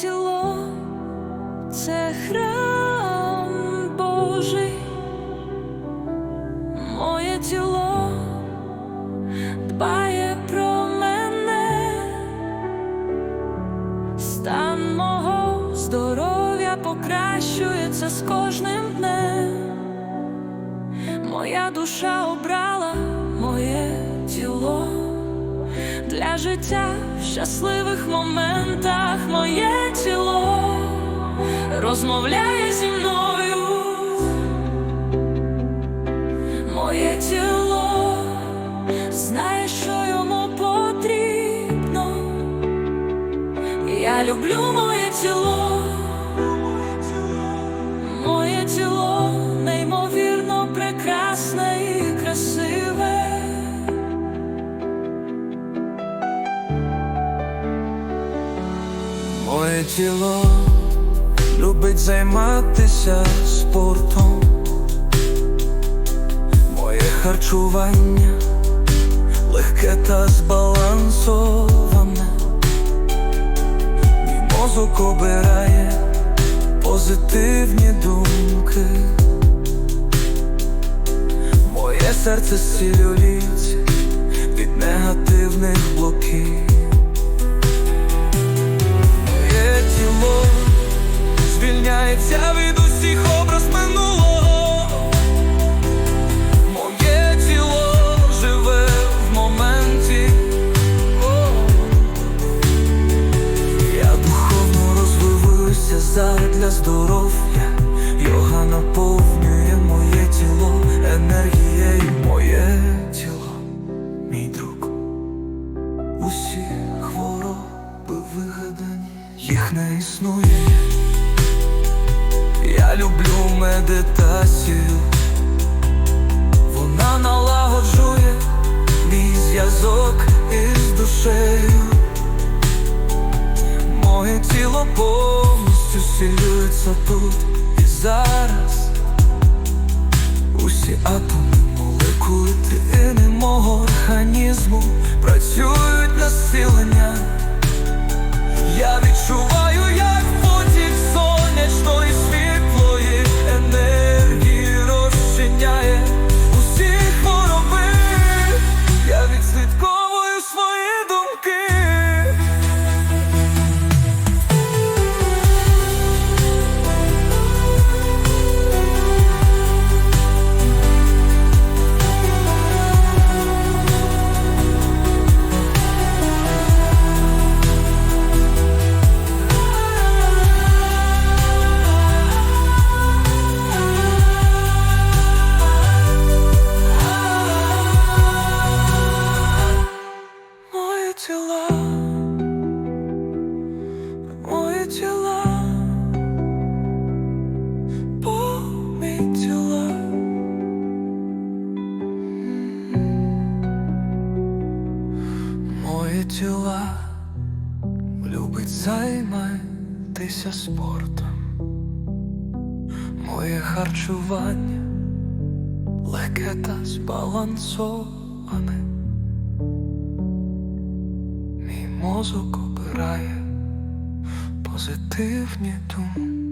тіло це храм Божий, моє тіло дбає про мене, стан мого здоров'я покращується з кожним днем, моя душа обрала моє тіло для життя в щасливих моментах моє тіло розмовляє зі мною. Моє тіло знає, що йому потрібно. Я люблю моє тіло. Моє тіло любить займатися спортом. Моє харчування легке та збалансоване. Мій мозок обирає позитивні думки. Моє серце зцілюється від негативних блоків. Вигадані, їх не існує. Я люблю медитацію, вона налагоджує мій зв'язок із душею. Моє тіло повністю сілюється тут і зараз. Усі атоми, молекули клітини мого організму працюють на зцілення. Тіло любить займатися спортом. Моє харчування легке та збалансоване. Мій мозок обирає позитивні думки.